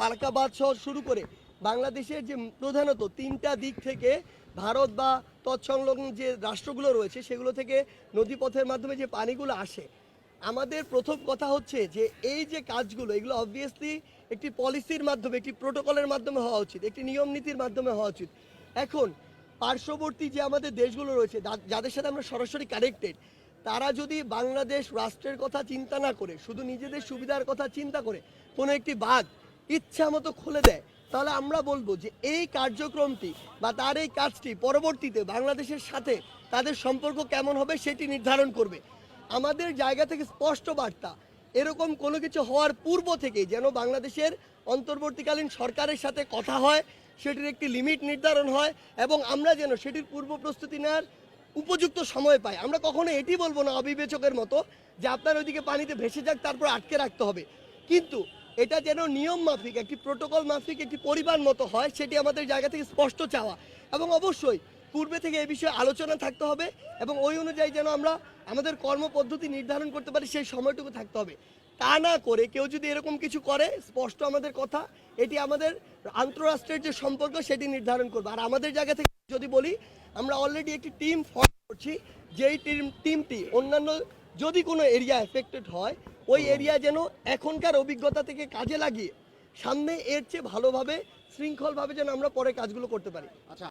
ফারাকাবাদ সহ শুরু করে বাংলাদেশের যে প্রধানত তিনটা দিক থেকে ভারত বা তৎসংলগ্ন যে রাষ্ট্রগুলো রয়েছে, সেগুলো থেকে নদীপথের মাধ্যমে যে পানিগুলো আসে, আমাদের প্রথম কথা হচ্ছে যে এই যে কাজগুলো, এগুলো অবভিয়াসলি একটি পলিসির মাধ্যমে, একটি প্রোটোকলের মাধ্যমে হওয়া উচিত, একটি নিয়ম নীতির মাধ্যমে হওয়া উচিত। এখন, পার্শ্ববর্তী যে আমাদের দেশগুলো রয়েছে যাদের সাথে আমরা সরাসরি কানেক্টেড তারা যদি বাংলাদেশ রাষ্ট্রের কথা চিন্তা না করে, শুধু নিজেদের সুবিধার কথা চিন্তা করে, কোনো একটি বাঁধ ইচ্ছা মতো খুলে দেয়। তাহলে আমরা বলব যে এই কার্যক্রমটি বা তার এই কাজটি পরবর্তীতে বাংলাদেশের সাথে তাদের সম্পর্ক কেমন হবে সেটি নির্ধারণ করবে। আমাদের জায়গা থেকে স্পষ্ট বার্তা, এরকম কোনো কিছু হওয়ার পূর্ব থেকেই যেন বাংলাদেশের অন্তর্বর্তীকালীন সরকারের সাথে কথা হয়, সেটির একটি লিমিট নির্ধারণ হয় এবং আমরা যেন সেটির পূর্ব প্রস্তুতি নেওয়ার উপযুক্ত সময় পাই। আমরা কখনো এটি বলব না অবিবেচকের মতো যে আপনার ওইদিকে পানিতে ভেসে যাক, তারপর আটকে রাখতে হবে। কিন্তু এটা যেন নিয়ম মাফিক, একটি প্রোটোকল মাফিক, একটি পরিবার মতো হয়, সেটি আমাদের জায়গা থেকে স্পষ্ট চাওয়া। এবং অবশ্যই পূর্বে থেকে এ বিষয়ে আলোচনা থাকতে হবে এবং ওই অনুযায়ী যেন আমরা আমাদের কর্মপদ্ধতি নির্ধারণ করতে পারি, সেই সময়টুকু থাকতে হবে। তা না করে কেউ যদি এরকম কিছু করে, স্পষ্ট আমাদের কথা, এটি আমাদের আন্তঃরাষ্ট্রের যে সম্পর্ক, সেটি নির্ধারণ করবে। আর আমাদের জায়গা থেকে যদি বলি, আমরা অলরেডি একটি টিম ফর্ম করছি, যেই টিম টিমটি অন্যান্য যদি কোনো এরিয়া এফেক্টেড হয় ওই এরিয়া যেন এখনকার অভিজ্ঞতা থেকে কাজে লাগিয়ে সামনে এর চেয়ে ভালোভাবে শৃঙ্খলভাবে যেন আমরা পরে কাজগুলো করতে পারি। আচ্ছা